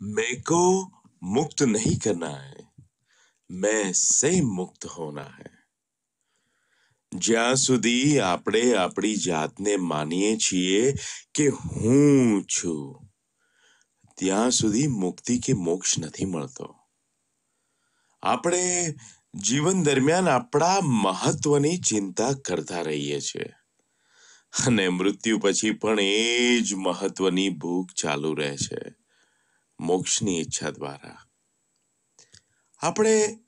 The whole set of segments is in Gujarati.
मेरे को मुक्त नहीं करना है मैं से मुक्त होना है જ્યાં સુધી આપણે આપણી જાતને માનીએ છીએ કે હું છું ત્યાં સુધી મુક્તિ કે મોક્ષ નથી મળતો આપણે જીવન દરમિયાન આપણા મહત્વની ચિંતા કરતા રહીએ છીએ અને મૃત્યુ પછી પણ એ જ મહત્વની ભૂખ ચાલુ રહે છે મોક્ષની ઈચ્છા દ્વારા. આપણે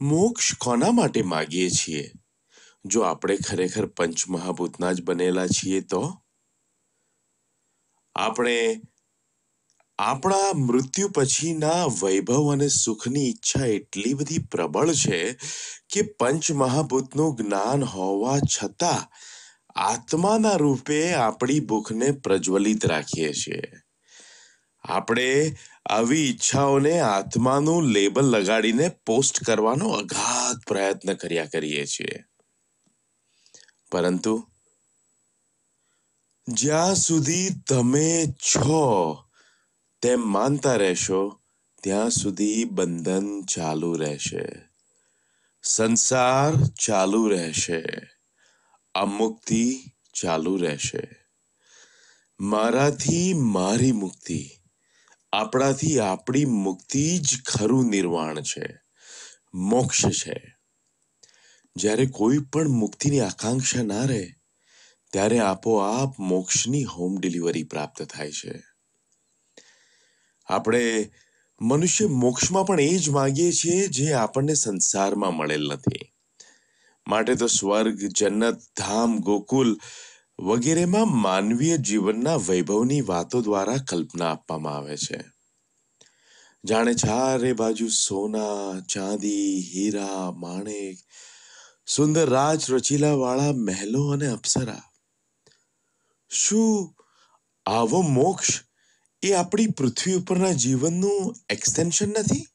મોક્ષ કોના માટે માગીએ છીએ? જો આપણે ખરેખર પંચમહાભૂતના જ બનેલા છીએ તો? આપણે આપણા મૃત્યુ પછીના વૈભવ અને સુખની ઈચ્છા એટલી બધી પ્રબળ છે કે પંચમહાભૂતનું જ્ઞાન હોવા છતાં આત્માના રૂપે આપણી ભૂખને પ્રજ્વલિત રાખીએ છીએ. આપણે આવી ઈચ્છાઓને આત્માનું લેબલ લગાડીને પોસ્ટ કરવાનો અગાધ પ્રયત્ન કર્યા કરીએ છીએ. પરંતુ જ્યાં સુધી તમે છો, તેમ માનતા રહેશો, ત્યાં સુધી બંધન ચાલુ રહેશે. સંસાર ચાલુ રહેશે. અમુક્તિ ચાલુ રહેશે. મારાથી મારી મુક્તિ આપણાથી આપણી મુક્તિ જ ખરું નિર્વાણ છે. મોક્ષ છે. જ્યારે કોઈ પણ મુક્તિની આકાંક્ષા ના રહે, ત્યારે આપોઆપ મોક્ષની હોમ ડિલિવરી પ્રાપ્ત થાય છે. આપણે મનુષ્ય મોક્ષમાં પણ એ જ માગીએ છીએ જે આપણને સંસારમાં મળેલ નથી. માટે તો સ્વર્ગ, જન્નત, ધામ, ગોકુલ વગેરેમાં માનવીય જીવનના વૈભવની વાતો દ્વારા કલ્પના આપવામાં આવે છે. જાણે ચારે બાજુ સોના, ચાંદી, હીરા, માણેક, સુંદર રાજ રચીલા વાળા મહેલો અને અપ્સરા. શું આવો મોક્ષ એ આપણી પૃથ્વી ઉપરના જીવનનું એક્સટેન્શન નથી?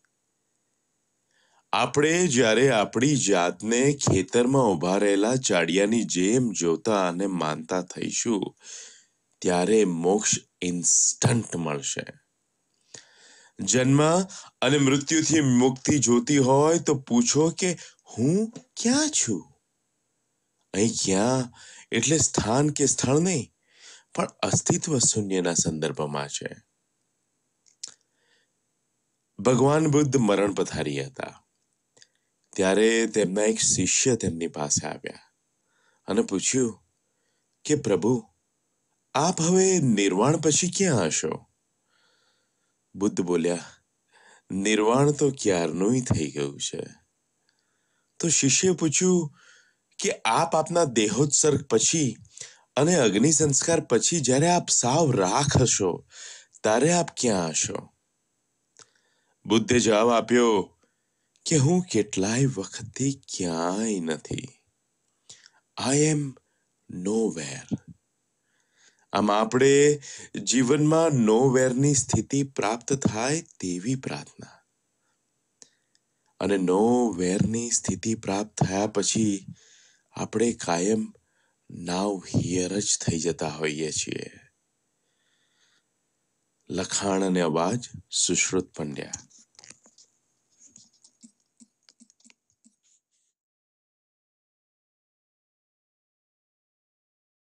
આપણે જ્યારે આપણી જાતને ખેતરમાં ઊભા રહેલા ચાડિયાની જેમ જોતા અને માનતા થઈશું, ત્યારે મોક્ષ ઇન્સ્ટન્ટ મળશે. જન્મ અને મૃત્યુથી મુક્તિ જોતી હોય તો પૂછો કે હું ક્યાં છું? અહીં ક્યાં? એટલે સ્થાન કે સ્થળ નહીં, પણ અસ્તિત્વ શૂન્યના સંદર્ભમાં છે. ભગવાન બુદ્ધ મરણ પથારી હતા. ત્યારે તેમના એક શિષ્ય તેમની પાસે આવ્યા અને પૂછ્યું કે, પ્રભુ, આપ હવે નિર્વાણ પછી ક્યાં હશો? બુદ્ધ બોલ્યા, નિર્વાણ તો ક્યારનું થઈ ગયું છે. તો શિષ્ય પૂછ્યું કે, આપ આપના દેહોત્સર્ગ પછી અને અગ્નિ સંસ્કાર પછી જ્યારે આપ સાવ રાખ હશો, ત્યારે આપ ક્યાં હશો? બુદ્ધે જવાબ આપ્યો કે હું કેટલાય વખતથી ક્યાંય નથી. આઈ એમ નો વેર આમ આપણે જીવનમાં નો વેરની સ્થિતિ પ્રાપ્ત થાય તેવી પ્રાર્થના. અને નો વેરની સ્થિતિ પ્રાપ્ત થયા પછી આપણે કાયમ નાવ હિયર જ થઈ જતા હોઈએ છીએ. લખાણ અને અવાજ સુશ્રુત પંડ્યા.